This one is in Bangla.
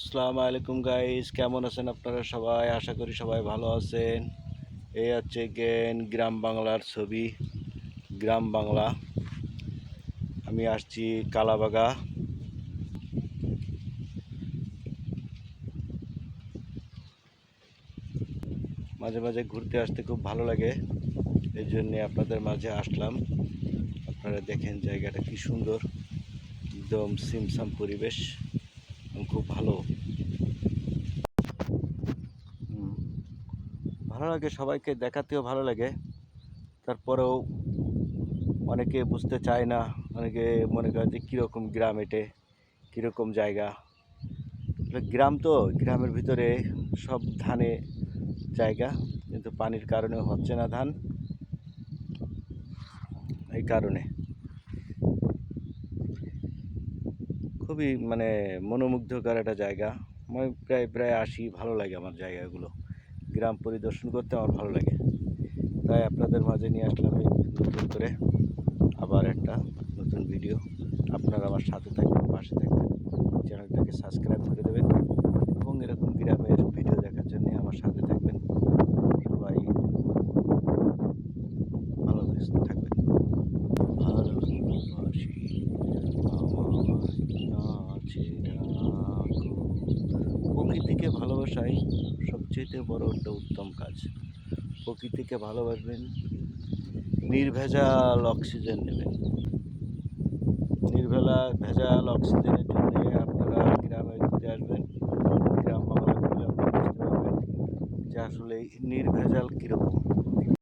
আসসালামু আলাইকুম গাইস কেমন আছেন আপনারা সবাই? আশা করি সবাই ভালো আছেন। এই হচ্ছে গেন গ্রাম বাংলার ছবি, গ্রাম বাংলা। আমি আসছি কালাবাগা। মাঝে মাঝে ঘুরতে আসতে খুব ভালো লাগে, এই জন্যে আপনাদের মাঝে আসলাম। আপনারা দেখেন জায়গাটা কি সুন্দর, একদম সিমসাম পরিবেশ। খুব ভালো। ভালো লাগে, সবাইকে দেখাতেও ভালো লাগে। তারপরেও অনেকে বুঝতে চায় না, অনেকে মনে করে যে কীরকম গ্রাম এটে, কীরকম জায়গা। গ্রাম তো, গ্রামের ভিতরে সব ধানে জায়গা, কিন্তু পানির কারণে হচ্ছে না ধান। এই কারণে। খুবই মানে মনোমুগ্ধকর একটা জায়গা। আমি প্রায় প্রায় আসি ভালো লাগে আমার জায়গাগুলো। গ্রাম পরিদর্শন করতে আমার ভালো লাগে। তাই আপনাদের মাঝে নিয়ে আসলাম এই নতুন করে আবার একটা নতুন ভিডিও আপনারা আমার সাথে থাকবেন, পাশে থাকবেন। চ্যানেলটাকে সাবস্ক্রাইব করে দেবেন এবং এরকম গ্রামের ভিডিও দেখার জন্য আমার সাথে থাকবেন। সবাই ভালো থাকবেন। প্রকৃতিকে ভালোবাসাই সবচেয়ে বড় একটা উত্তম কাজ। প্রকৃতিকে ভালোবাসবেন, নির্ভেজাল অক্সিজেন নেবেন। নির্ভেলা, ভেজাল অক্সিজেনের জন্য আপনারা গ্রামে ঘুরতে আসবেন, গ্রাম বাংলা ঘুরলে আপনারা বুঝতে পারবেন যে আসলে নির্ভেজাল কীরকম।